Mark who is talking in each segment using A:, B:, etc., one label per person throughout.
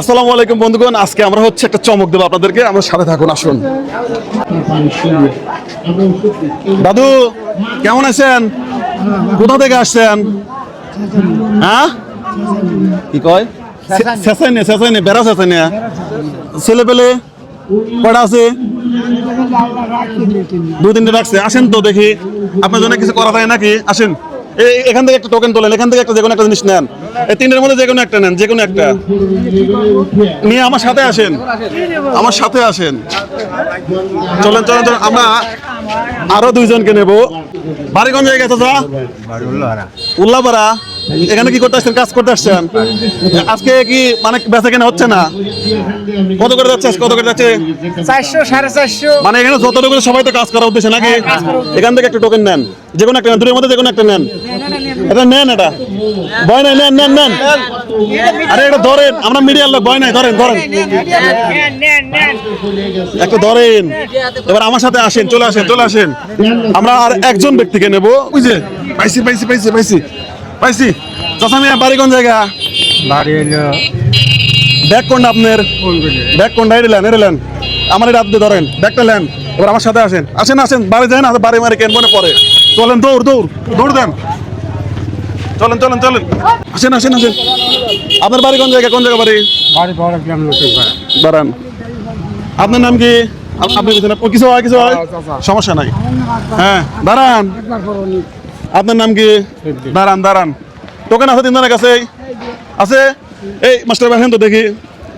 A: আসসালামু আলাইকুম বন্ধুগণ আজকে আমরা হচ্ছে একটা চমক দেবো আপনাদেরকে আমরা সাথে থাকুন আসুন দাদু কেমন আছেন কোথা থেকে আসছেন হ্যাঁ কি কয় শেষাইনে শেষাইনে বেড়া শেষাইনে ছেলে পেলে কটা আছে দু তিনটে রাখছে আসেন তো দেখি আপনার জন্য কিছু করা যায় নাকি আসেন এখান থেকে একটা টোকেন তোলেন এখান থেকে একটা যে কোনো একটা জিনিস নেন এই তিনটের মধ্যে যে কোনো একটা নেন যে কোনো একটা নিয়ে আমার সাথে আসেন আমার সাথে আসেন চলেন চলেন চলেন আমরা আরো দুইজনকে নেব বাড়িগঞ্জে গেছে যা উল্লাপাড়া এখানে কি করতে আসছেন কাজ করতে আসছেন আজকে কি মানে বেচা কেনা হচ্ছে না কত করে যাচ্ছে কত করে যাচ্ছে
B: চারশো সাড়ে চারশো
A: মানে এখানে যতটুকু সবাই তো কাজ করার উদ্দেশ্যে নাকি হ্যাঁ, এখান থেকে একটা টোকেন নেন যে কোনো একটা নেন দুটোর মধ্যে যে কোনো একটা নেন এটা নেন এটা বয় নাই নেন নেন নেন আরে এটা ধরেন আমরা মিডিয়ার লোক বয় নাই ধরেন ধরেন একটা ধরেন এবার আমার সাথে আসেন চলে আসেন চলে আসেন আমরা আর একজন ব্যক্তিকে নেব বুঝলে পাইছি পাইছি পাইছি পাইছি পাইছি চাচা বাড়ি কোন জায়গা বাড়ি ব্যাগ কোনটা আপনার ব্যাগ কোনটা এড়ে লেন এড়ে লেন আমার এটা আপনি ধরেন ব্যাগটা লেন এবার আমার সাথে আসেন আসেন আসেন বাড়ি যায় না বাড়ি মারি কেন মনে পড়ে চলেন দৌড় দৌড় দৌড় দেন চলেন চলেন চলেন আসেন আসেন আসেন আপনার বাড়ি কোন জায়গা কোন জায়গা বাড়ি
C: বাড়ি বড় গ্রাম
A: বাড়ান আপনার নাম কি আপনি কিছু হয় কিছু হয় সমস্যা নাই হ্যাঁ দাঁড়ান আপনার নাম কি দাঁড়ান দাঁড়ান টোকেন আছে তিনজনের কাছে আছে এই মাস্টার আসেন তো দেখি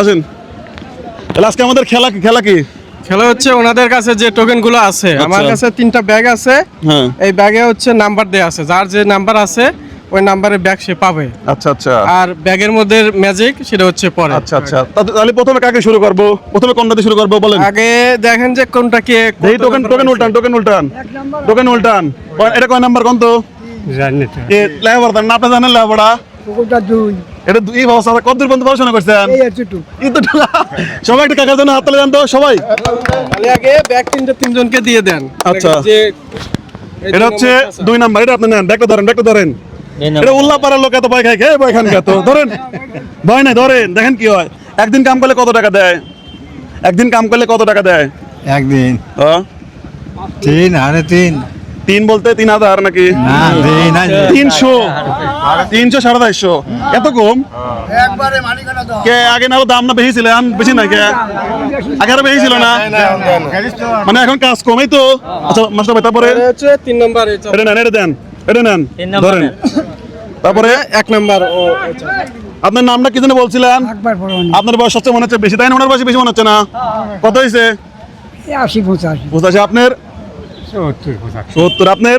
A: আসেন তাহলে আজকে আমাদের খেলা খেলা কি
B: খেলা হচ্ছে ওনাদের কাছে যে গুলো আছে আমার আচ্ছা। কাছে তিনটা ব্যাগ আছে হ্যাঁ। এই ব্যাগে হচ্ছে নাম্বার দেওয়া আছে যার যে নাম্বার আছে ওই নাম্বারে ব্যাগ সে পাবে আচ্ছা আচ্ছা আর ব্যাগের মধ্যে ম্যাজিক সেটা হচ্ছে পরে
A: আচ্ছা আচ্ছা তাহলে প্রথমে কাকে শুরু করব প্রথমে কোনটা দিয়ে শুরু করব বলেন
B: আগে দেখেন যে কোনটা কে
A: এই টোকেন টোকেন উল্টান টোকেন উল্টান টোকেন উল্টান এটা কয় নাম্বার কোন তো জানি না এ লেবার না আপনি জানেন লেবাড়া কোনটা দুই এটা দুই বাবা কত দূর পর্যন্ত পড়াশোনা করছেন এই একটু একটু সবাই একটা কাকার জন্য হাত তালে দেন তো সবাই
B: তাহলে আগে ব্যাগ তিনটা তিনজনকে দিয়ে দেন
A: আচ্ছা যে এটা হচ্ছে দুই নাম্বার এটা আপনি নেন ব্যাগটা ধরেন ব্যাগটা ধরেন এটা উল্লাপাড়ার লোক এত ভয় খায় খেয়ে ভয় খান ধরেন ভয় নাই ধরেন দেখেন কি হয় একদিন কাম করলে কত টাকা দেয় একদিন কাম করলে কত টাকা দেয়
C: একদিন তিন আরে তিন
A: তিন বলতে তিন হাজার নাকি তিনশো তিনশো সাড়ে চারশো এত কম কে আগে না দাম না বেশি ছিল বেশি না কে আগে আর বেশি ছিল না মানে এখন কাজ কমই তো আচ্ছা মাস্টার ভাই তারপরে তিন নম্বর এটা দেন তারপরে এক ও আচ্ছা। আপনার নামটা কি জন্য বলছিলেন আপনার বয়স হচ্ছে মনে হচ্ছে বেশি তাই না ওনার বেশি মনে হচ্ছে না কত হয়েছে আপনার সত্তর আপনার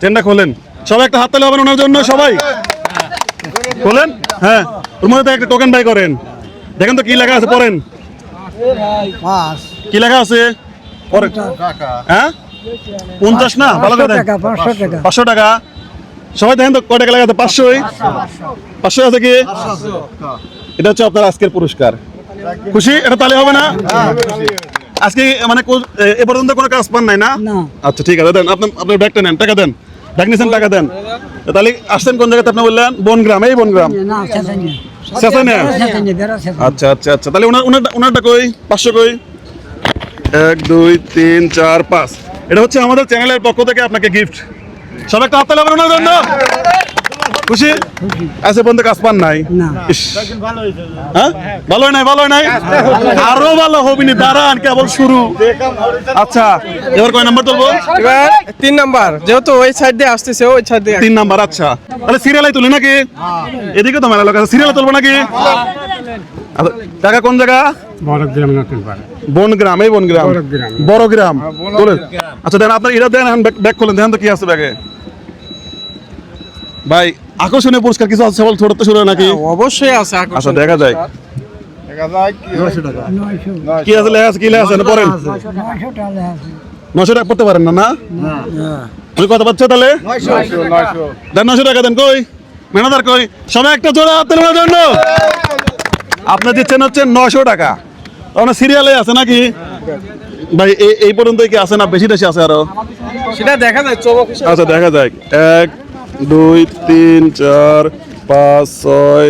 A: চেনটা খোলেন সবাই একটা হাততালি হবে ওনার জন্য সবাই খোলেন হ্যাঁ ওর মধ্যে একটা টোকেন বাই করেন দেখেন তো কি লেখা আছে পড়েন কি লেখা আছে হ্যাঁ পঞ্চাশ না ভালো করে পাঁচশো টাকা সবাই দেখেন তো কয় টাকা লেখা আছে পাঁচশোই পাঁচশো আছে কি এটা হচ্ছে আপনার আজকের পুরস্কার খুশি এটা তাহলে হবে না আজকে মানে এ পর্যন্ত কোনো কাজ পান নাই না আচ্ছা ঠিক আছে দেন আপনার আপনার ব্যাগটা নেন টাকা দেন ডাকনিছেন টাকা দেন তাহলে আসছেন কোন জায়গাতে আপনি বললেন বনগ্রাম এই বনগ্রাম আচ্ছা আচ্ছা আচ্ছা তাহলে ওনারটা কই পাঁচশো কই এক দুই তিন চার পাঁচ এটা হচ্ছে আমাদের চ্যানেলের পক্ষ থেকে আপনাকে গিফট সবাই একটা আপনার জন্য খুশি আচ্ছা বন্ধু কাজ পান নাই হ্যাঁ ভালো নাই ভালো নাই আরো ভালো হবিনি দাঁড়ান কেবল শুরু আচ্ছা এবার কয় নাম্বার তুলবো
B: এবার তিন নাম্বার যেহেতু ওই সাইড দিয়ে আসতেছে ওই সাইড দিয়ে
A: তিন নাম্বার আচ্ছা তাহলে সিরিয়ালাই তুলি নাকি এদিকে তো মেলা লোক আছে সিরিয়ালে তুলবো নাকি আচ্ছা, টাকা কোন জায়গা বনগ্রাম এই বনগ্রাম বড় গ্রাম হ্যাঁ, আচ্ছা দেন আপনার এটা দেন ব্যাগ খোলেন দেন তো কি আছে ব্যাগে ভাই আকর্ষণীয় পুরস্কার কিছু আছে বল ছোট শুরু নাকি
B: হ্যাঁ, অবশ্যই আছে
A: আচ্ছা দেখা যায় কি আছে লেখা আছে কি লেখা আছে টাকা পড়তে পারেন না না তুমি হ্যাঁ। কথা তাহলে নশো টাকা দেন কই মেনাদার কই সবাই একটা জোড়া হাতের জন্য আপনি দিচ্ছেন হচ্ছে নশো টাকা অনেক সিরিয়ালে আছে নাকি ভাই এই পর্যন্ত কি আছে না বেশি বেশি আছে আরো
B: সেটা দেখা যায়
A: আচ্ছা দেখা যায় এক দুই তিন চার পাঁচ ছয়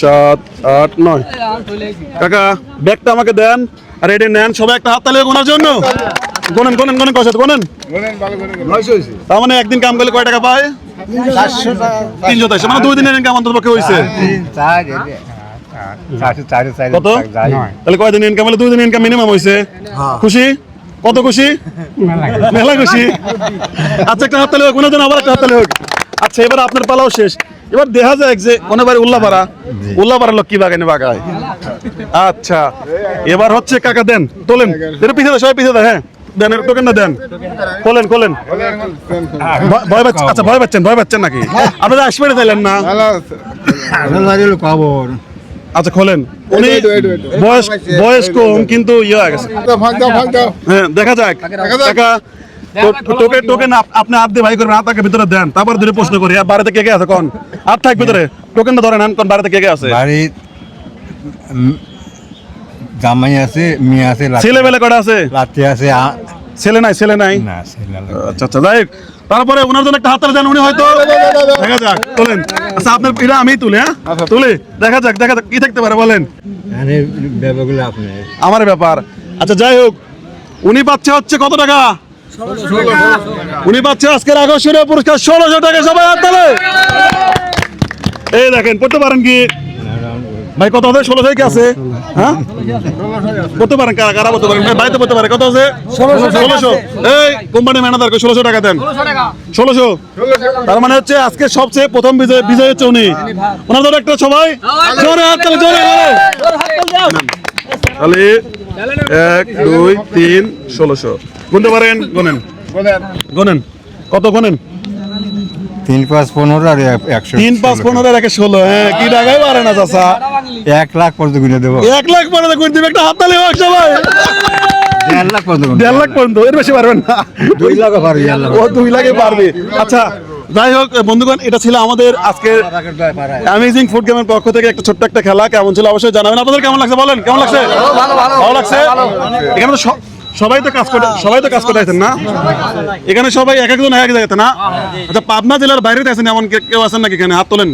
A: সাত আট নয় কাকা ব্যাগটা আমাকে দেন আর এটি নেন সবাই একটা হাত তালিয়ে গোনার জন্য গোনেন গোনেন গোনেন কষাতে গোনেন তার মানে একদিন কাম করলে কয় টাকা পায় তিনশো মানে ইনকাম অন্তর্পক্ষে হয়েছে
C: তাহলে
A: ইনকাম হলে ইনকাম মিনিমাম হয়েছে খুশি কত খুশি খুশি আচ্ছা একটা হাত হোক কোনো জন্য আবার একটা হাত হোক আচ্ছা এবার আপনার পালাও শেষ এবার দেখা যায় যে কোনোবার উল্লাপাড়া উল্লাপাড়া লক্ষ্মী বাগানে বাগায় আচ্ছা এবার হচ্ছে কাকা দেন তোলেন পিছিয়ে সবাই পিছিয়ে দেয় হ্যাঁ ভয় আচ্ছা, ভয় নাকি আসবেন না আচ্ছা খোলেন কিন্তু ইয়ে হ্যাঁ, দেখা যাক আপনি ভাই করবেন আপনাকে ভিতরে দেন তারপর প্রশ্ন করি বাড়িতে কে কে আছে কোন আর থাক ভিতরে ধরেন আন কোন বাড়িতে কে কে আছে
C: বাড়ি জামাই আছে আছে কটা আছে আছে
A: ছেলে নাই ছেলে নাই আচ্ছা আচ্ছা যাই তারপরে ওনার জন্য একটা উনি হয়তো দেখা যাক আচ্ছা আপনার আমি তুলে হ্যাঁ আচ্ছা, আচ্ছা। তুলে দেখা যাক দেখা যাক কি থাকতে পারে বলেন আমার ব্যাপার আচ্ছা যাই হোক উনি পাচ্ছে হচ্ছে কত টাকা উনি পাচ্ছে আজকের আকর্ষণীয় পুরস্কার ষোলোশো টাকা সবাই হাত তালে এই দেখেন পড়তে পারেন কি ভাই কত আছে ষোলোশো কি আছে টাকা দেন ষোলোশো মানে হচ্ছে আজকে সবচেয়ে প্রথম বিজয় বিজয় ওনাদের একটা সবাই তাহলে এক দুই তিন ষোলোশো গুনতে পারেন গুনেন গুনেন কত গুনেন
C: তিন পাঁচ পনেরো তিন
A: পাঁচ পনেরো আর ষোলো হ্যাঁ কি পারে না
C: এক লাখ পর্যন্ত দেবো
A: এক লাখ পর্যন্ত দেবে একটা দেড় লাখ পর্যন্ত বেশি পারবেন না দুই দুই লাখে আচ্ছা যাই হোক বন্ধুগণ এটা ছিল আমাদের আজকের অ্যামেজিং ফুড গেমের পক্ষ থেকে একটা ছোট্ট একটা খেলা কেমন ছিল অবশ্যই জানাবেন আপনাদের কেমন লাগছে বলেন কেমন লাগছে ভালো লাগছে এখানে সবাই তো কাজ করে সবাই তো কাজ করতে আছেন না এখানে সবাই এক একজন এক জায়গাতে না আচ্ছা পাবনা জেলার বাইরে আছেন এমন কেউ আছেন নাকি এখানে হাত তোলেন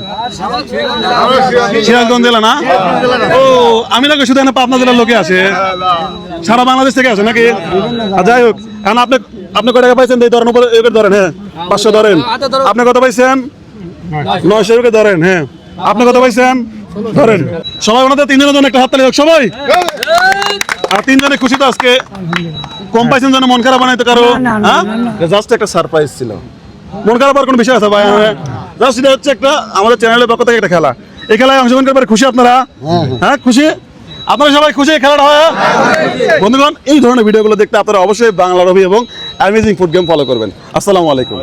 A: সিরাজগঞ্জ জেলা না ও আমি নাকি শুধু এখানে পাবনা জেলার লোকে আসে সারা বাংলাদেশ থেকে আছে নাকি আচ্ছা, যাই হোক এখন আপনি আপনি কয় টাকা পাইছেন এই ধরেন উপরে ধরেন হ্যাঁ পাঁচশো ধরেন আপনি কত পাইছেন নয়শো ধরেন হ্যাঁ আপনি কত পাইছেন ধরেন সবাই ওনাদের তিনজনের জন্য একটা হাত তালি সবাই আর তিনজনে খুশি তো আজকে কম পাইছেন যেন মন খারাপ বানাইতে কারো হ্যাঁ জাস্ট একটা সারপ্রাইজ ছিল মন খারাপ আর কোনো বিষয় আছে ভাই জাস্ট এটা হচ্ছে একটা আমাদের চ্যানেলের পক্ষ থেকে একটা খেলা এই খেলায় অংশগ্রহণ করবার খুশি আপনারা হ্যাঁ, হ্যাঁ।, হ্যাঁ খুশি আপনারা সবাই খুশি খেলাটা হয় হ্যাঁ? বন্ধুগণ এই ধরনের ভিডিওগুলো দেখতে আপনারা অবশ্যই বাংলা রবি এবং অ্যামেজিং ফুড গেম ফলো করবেন আসসালামু আলাইকুম